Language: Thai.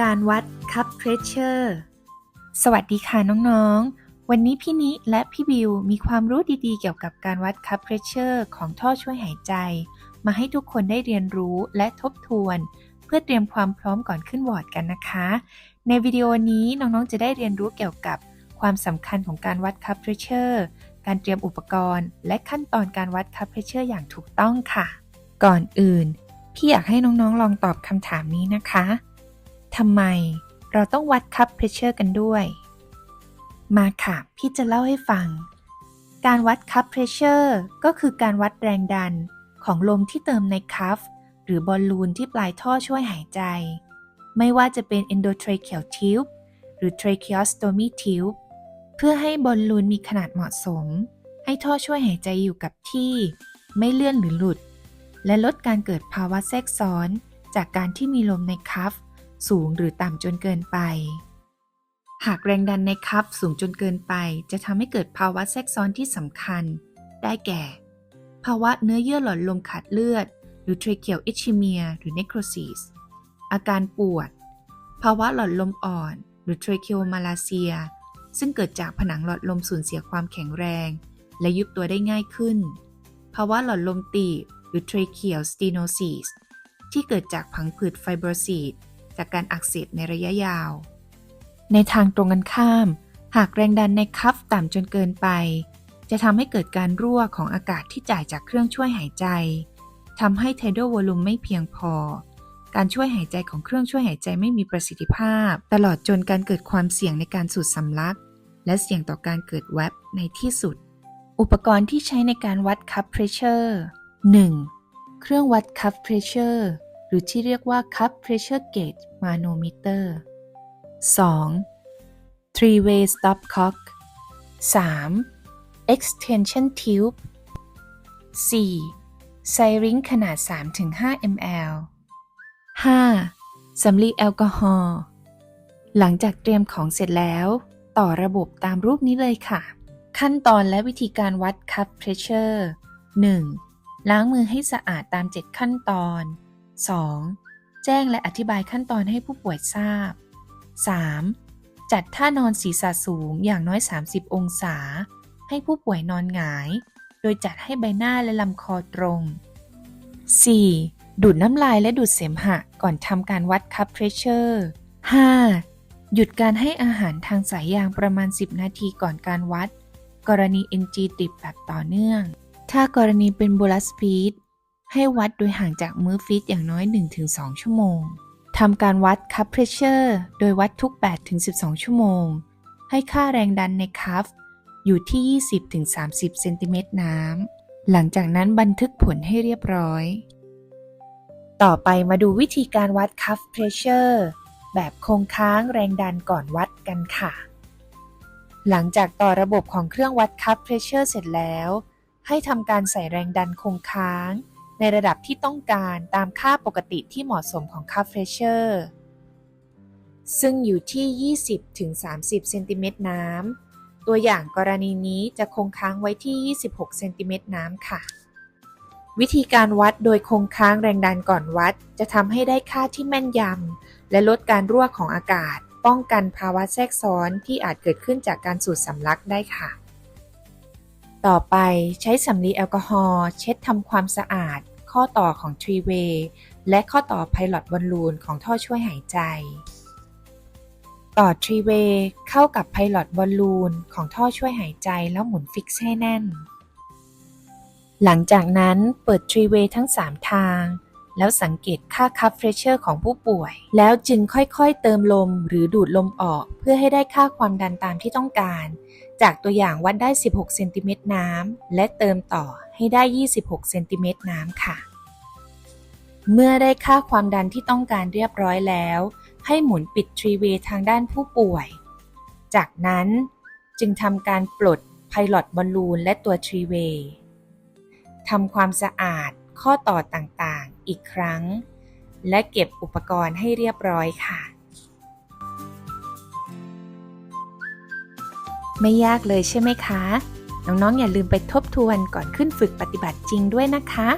การวัดคัพเพรสเชอร์สวัสดีค่ะน้องๆ วันนี้พี่นิและพี่บิวมีความรู้ดีๆ เกี่ยวกับการวัดคัพเพรสเชอร์ของท่อช่วยหายใจ มาให้ทุกคนได้เรียนรู้และทบทวน เพื่อเตรียมความพร้อมก่อนขึ้นวอร์ดกันนะคะ ในวิดีโอนี้น้องๆ จะได้เรียนรู้เกี่ยวกับความสำคัญของการวัดคัพเพรสเชอร์การเตรียมอุปกรณ์ และขั้นตอนการวัดคัพเพรสเชอร์อย่างถูกต้องค่ะ ก่อนอื่น พี่อยากให้น้องๆ ลองตอบคำถามนี้นะคะ ทำไมเราต้องวัดคัพเพรสเชอร์กันด้วย มาค่ะ พี่จะเล่าให้ฟัง การวัดคัพเพรสเชอร์ก็คือการวัดแรงดันของลมที่เติมในคัพหรือบอลลูนที่ปลายท่อช่วยหายใจ ไม่ว่าจะเป็น endotracheal tube หรือ tracheostomy tube เพื่อให้บอลลูนมีขนาดเหมาะสม ให้ท่อช่วยหายใจอยู่กับที่ ไม่เลื่อนหรือหลุด และลดการเกิดภาวะแทรกซ้อนจากการที่มีลมในคัพ สูงหรือต่ำจนเกินไป หากแรงดันในคัพสูงจนเกินไป จะทำให้เกิดภาวะแทรกซ้อนที่สำคัญ ได้แก่ ภาวะเนื้อเยื่อหลอดลมขาดเลือด หรือ tracheal ischemia หรือ necrosis อาการปวด ภาวะหลอดลมอ่อน หรือ tracheomalacia ซึ่งเกิดจากผนังหลอดลมสูญเสียความแข็งแรง และยุบตัวได้ง่ายขึ้น ภาวะหลอดลมตีบหรือ tracheal stenosis ที่เกิดจากผังผืดไฟโบรซีด จากการอักเสบในระยะยาว ในทางตรงกันข้าม หากแรงดันในคัฟต่ำจนเกินไป จะทำให้เกิดการรั่วของอากาศที่จ่ายจากเครื่องช่วยหายใจทำให้ไทโดวอลุมไม่เพียงพอ การช่วยหายใจของเครื่องช่วยหายใจไม่มีประสิทธิภาพ ตลอดจนการเกิดความเสี่ยงในการสูดสำลัก และเสี่ยงต่อการเกิดแวบในที่สุด อุปกรณ์ที่ใช้ในการวัดคัพเพรสเชอร์ 1. เครื่องวัดคัพเพรสเชอร์ รือที่เรียกว่า cup pressure gauge manometer 2. three way stopcock 3. extension tube 4. ไซริงขนาด 3-5 ml 5. สำลีแอลกอฮอล์หลังจากเตรียมของเสร็จแล้ว ต่อระบบตามรูปนี้เลยค่ะ ขั้นตอนและวิธีการวัด cup pressure 1. ล้างมือให้สะอาดตาม 7 ขั้นตอน 2. แจ้งและอธิบายขั้นตอนให้ผู้ป่วยทราบ 3. จัดท่านอนศีรษะสูงอย่างน้อย 30 องศา ให้ผู้ป่วยนอนหงาย โดยจัดให้ใบหน้าและลำคอตรง 4. ดูดน้ำลายและดูดเสมหะก่อนทำการวัดคัพเพรสเชอร์ 5. หยุดการให้อาหารทางสายยางประมาณ 10 นาทีก่อนการวัด กรณี NG ติดแบบต่อเนื่อง ถ้ากรณีเป็นบูลัสฟีด ให้วัดโดยห่างจากมื้อฟีดอย่างน้อย 1-2 ชั่วโมงทำการวัดคัพเพรสเชอร์โดยวัดทุก 8-12 ชั่วโมง ให้ค่าแรงดันในคัฟอยู่ที่ 20-30 เซนติเมตรน้ำ หลังจากนั้นบันทึกผลให้เรียบร้อย ต่อไปมาดูวิธีการวัดคัฟเพรสเชอร์แบบคงค้างแรงดันก่อนวัดกันค่ะ หลังจากต่อระบบของเครื่องวัดคัพเพรสเชอร์เสร็จแล้ว ให้ทำการใส่แรงดันคงค้าง ในระดับที่ต้องการตามค่าปกติที่เหมาะสมของคัพเพรเชอร์ซึ่งอยู่ที่ 20-30 เซนติเมตรน้ำ ตัวอย่างกรณีนี้จะคงค้างไว้ที่ 26 เซนติเมตรน้ำค่ะ วิธีการวัดโดยคงค้างแรงดันก่อนวัด จะทำให้ได้ค่าที่แม่นยำ และลดการรั่วของอากาศ ป้องกันภาวะแทรกซ้อนที่อาจเกิดขึ้นจากการสูดสำลักได้ค่ะ ต่อไปใช้สำลีแอลกอฮอล์เช็ดทำความสะอาด ข้อต่อของทรีเวย์และข้อต่อไพลอตบอลลูนของท่อช่วยหายใจ ต่อทรีเวย์เข้ากับไพลอตบอลลูนของท่อช่วยหายใจแล้วหมุนฟิกซ์ให้แน่น หลังจากนั้นเปิดทรีเวย์ทั้ง 3 ทางแล้วสังเกตค่าคัพเฟรชเชอร์ของผู้ป่วย แล้วจึงค่อยๆ เติมลมหรือดูดลมออก เพื่อให้ได้ค่าความดันตามที่ต้องการ จากตัวอย่างวัดได้ 16 เซนติเมตรน้ำและเติมต่อให้ได้ 26 เซนติเมตรน้ำค่ะ เมื่อได้ค่าความดันที่ต้องการเรียบร้อยแล้ว ให้หมุนปิดทรีเวย์ทางด้านผู้ป่วย จากนั้นจึงทำการปลดไพลอตบอลลูนและตัวทรีเวย์ทำความสะอาดข้อต่อต่างๆ อีกครั้ง และเก็บอุปกรณ์ให้เรียบร้อยค่ะ ไม่ยากเลยใช่ไหมคะ น้องๆ อย่าลืมไปทบทวนก่อนขึ้นฝึกปฏิบัติจริงด้วยนะคะ